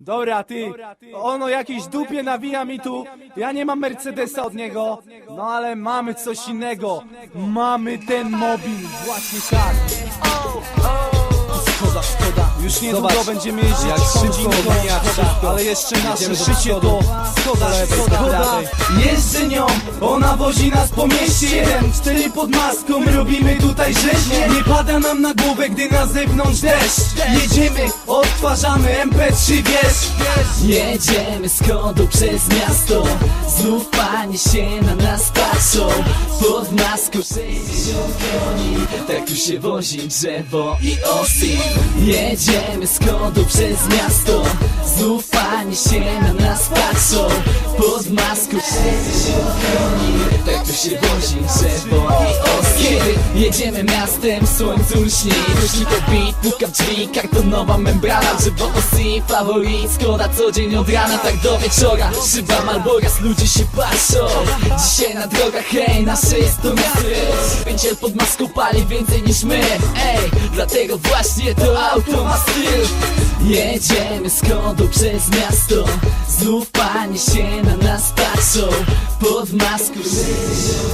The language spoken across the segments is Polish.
Dobra, ty, ono jakieś dupie nawija mi tu, ja nie mam Mercedesa od niego, no ale mamy coś innego, mamy ten mobil, właśnie tak. Już niedługo Zobacz, będziemy jeździć czas. ale jeszcze nasze Jedziemy do życie to Skoda, szkoda. Jeżdżę nią, ona wozi nas po mieście. Jeden, cztery pod maską, robimy tutaj rzeźnie Nie pada nam na głowę, gdy na zewnątrz deszcz. Jedziemy, odtwarzamy MP3, wiesz. Jedziemy z kodu przez miasto Znów się na nas patrzą. Pod maską 60 koni Tak tu się wozi drzewo i osy Jedziemy z kodu przez miasto. Znów się na nas patrzą. Pod maską 60 koni Tak tu się wozi drzewo i osy Kiedy jedziemy miastem, słońcu lśni. Głośnik to beat, puka w drzwi, kartonowa membrana. Drzewo osy, faworit, skoda co dzień od rana Tak do wieczora, szyba Malboras, ludzie się patrzą. Dzisiaj na drogach, hej, nasze jest to miasto Pęciel pod maską pali więcej niż my. Ej, dlatego właśnie to auto ma styl. Jedziemy z kodu przez miasto. Znów panie się na nas patrzą. Pod maską 60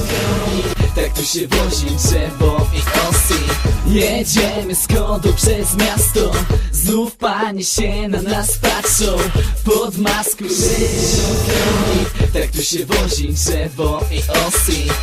koni Tak tu się wozi drzewo i osy. Jedziemy z kodu przez miasto. Znów panie się na nas patrzą. Pod maską 60 koni Tak tu się wozi drzewo i osy